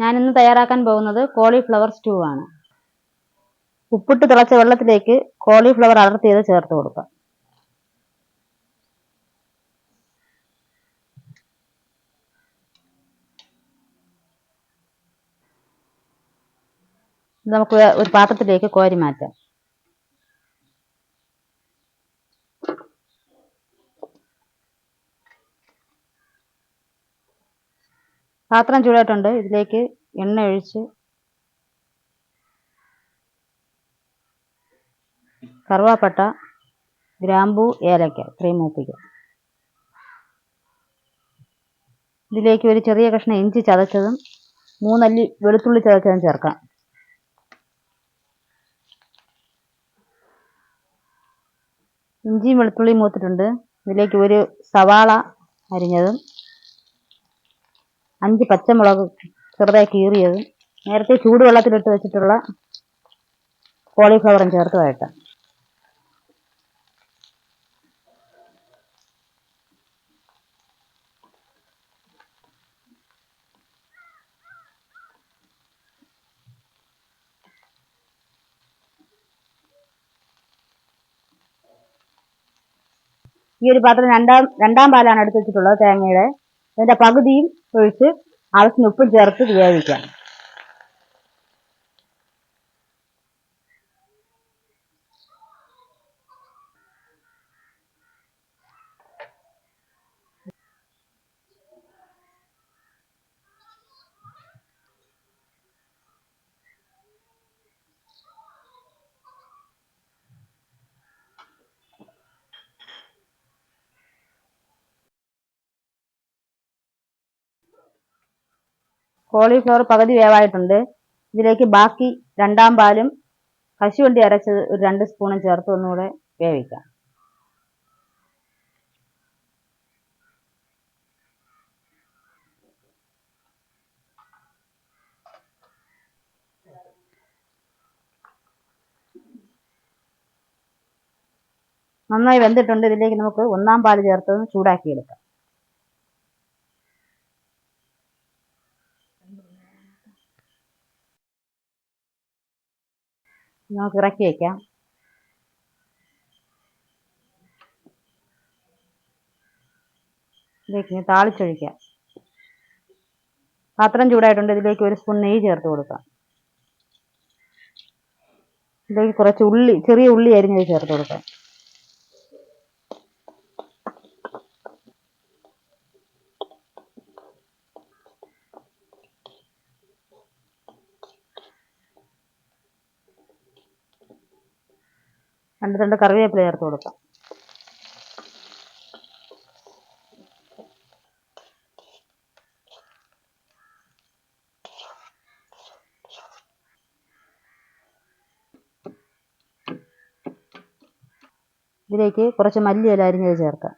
ഞാനിന്ന് തയ്യാറാക്കാൻ പോകുന്നത് കോളിഫ്ലവർ സ്റ്റൂ ആണ്. ഉപ്പിട്ട് തിളച്ച വെള്ളത്തിലേക്ക് കോളിഫ്ലവർ അടർത്തിയത് ചേർത്ത് കൊടുക്കാം. നമുക്ക് ഒരു പാത്രത്തിലേക്ക് കോരി മാറ്റാം. പാത്രം ചൂടായിട്ടുണ്ട്. ഇതിലേക്ക് എണ്ണ ഒഴിച്ച് കറുവാപ്പട്ട ഗ്രാമ്പൂ ഏലക്ക ഇത്രയും മൂപ്പിക്കുക ഇതിലേക്ക് ഒരു ചെറിയ കഷ്ണം ഇഞ്ചി ചതച്ചതും മൂന്നല്ലി വെളുത്തുള്ളി ചതച്ചതും ചേർക്കാം. ഇഞ്ചിയും വെളുത്തുള്ളിയും മൂത്തിട്ടുണ്ട്. ഇതിലേക്ക് ഒരു സവാള അരിഞ്ഞതും അഞ്ച് പച്ചമുളക് ചെറുതായി കീറിയത്. നേരത്തെ ചൂടുവെള്ളത്തിലിട്ട് വെച്ചിട്ടുള്ള കോളിഫ്ലവറും ചേർത്ത് വഴട്ടാം ഈ ഒരു പാത്രം രണ്ടാം രണ്ടാം പാലാണ് എടുത്ത് വെച്ചിട്ടുള്ളത് തേങ്ങയുടെ. അതിന്റെ പകുതിയും ഒഴിച്ച് ആവശ്യത്തിന് ഉപ്പും ചേർത്ത് വേവിക്കാം കോളിഫ്ലവർ പകുതി വേവായിട്ടുണ്ട്. ഇതിലേക്ക് ബാക്കി രണ്ടാം പാലും കശുവണ്ടി അരച്ചത് ഒരു രണ്ട് സ്പൂണും ചേർത്ത് ഒന്നുകൂടെ വേവിക്കാം. നന്നായി വെന്തിട്ടുണ്ട്. ഇതിലേക്ക് നമുക്ക് ഒന്നാം പാൽ ചേർത്ത് ചൂടാക്കിയെടുക്കാം. നമുക്ക് ഇറക്കി വയ്ക്കാം ഇതിലേക്ക് താളിച്ചൊഴിക്കാം. പാത്രം ചൂടായിട്ടുണ്ട്. ഇതിലേക്ക് ഒരു സ്പൂൺ നെയ്യ് ചേർത്ത് കൊടുക്കാം. ഇതിലേക്ക് കുറച്ച് ഉള്ളി ചെറിയ ഉള്ളി അരിഞ്ഞത് ചേർത്ത് കൊടുക്കാം. രണ്ട് രണ്ട് കറിവേപ്പില ചേർത്ത് കൊടുക്കാം. ഇതിലേക്ക് കുറച്ച് മല്ലിയില അരിഞ്ഞത് ചേർക്കാം.